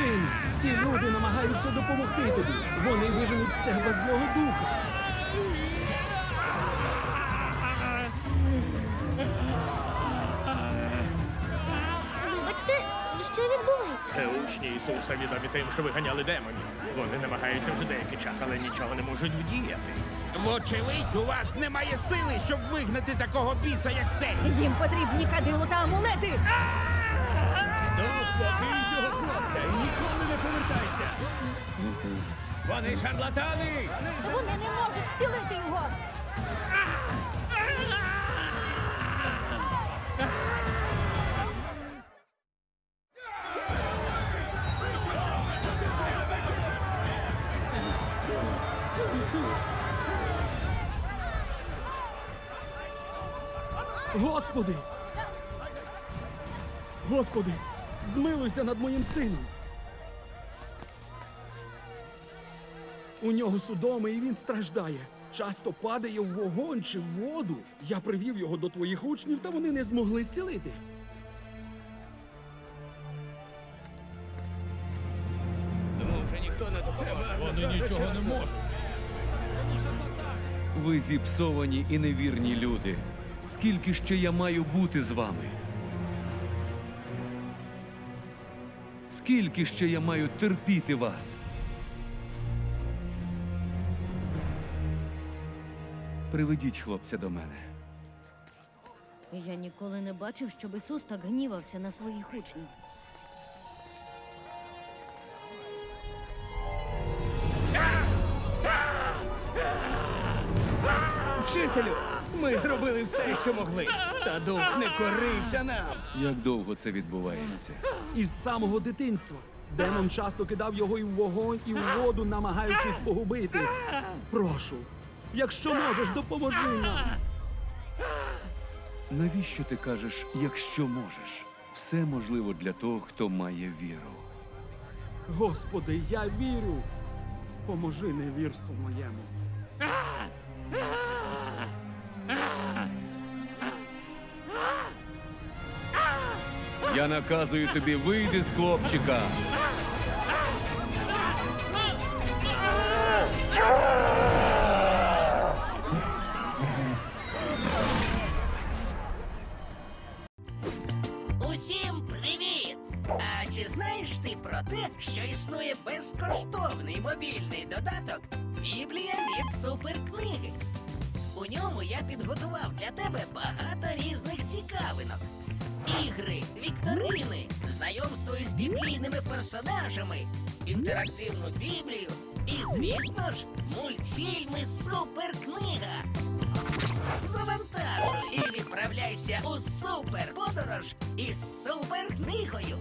Сину, ці люди намагаються допомогти тобі. Вони виженуть з тебе злого духа. Вибачте, що відбувається? Це учні Ісуса відомі тим, що виганяли демонів. Вони намагаються вже деякий час, але нічого не можуть вдіяти. Вочевидь, у вас немає сили, щоб вигнати такого біса, як цей. Їм потрібні кадило та амулети. Дух, покинь цього хлопця і ніколи не повертайся. Вони шарлатани! Вони не можуть зцілити його. Господи! Господи, змилуйся над моїм сином. У нього судоми, і він страждає. Часто падає в вогонь чи в воду. Я привів його до твоїх учнів, та вони не змогли зцілити. Тому вже ніхто не допоможе. Вони нічого не можуть. Ви зіпсовані і невірні люди. Скільки ще я маю бути з вами? Скільки ще я маю терпіти вас? Приведіть хлопця до мене. Я ніколи не бачив, щоб Ісус так гнівався на своїх учнів. Вчителю, ми зробили все, що могли. Та дух не корився нам. Як довго це відбувається? Із самого дитинства. Демон часто кидав його і в вогонь, і в воду, намагаючись погубити. Прошу, якщо можеш, допоможи нам. Навіщо ти кажеш, якщо можеш? Все можливо для того, хто має віру. Господи, я вірю. Поможи невірству моєму. Я наказую тобі, вийди з хлопчика. Усім привіт! А чи знаєш ти про те, що існує безкоштовний мобільний додаток Біблія від суперкниги? У ньому я підготував для тебе багато різних цікавинок. Ігри, вікторини, знайомство із біблійними персонажами, інтерактивну біблію і, звісно ж, мультфільми Суперкнига. Завантажуй і відправляйся у суперподорож із суперкнигою.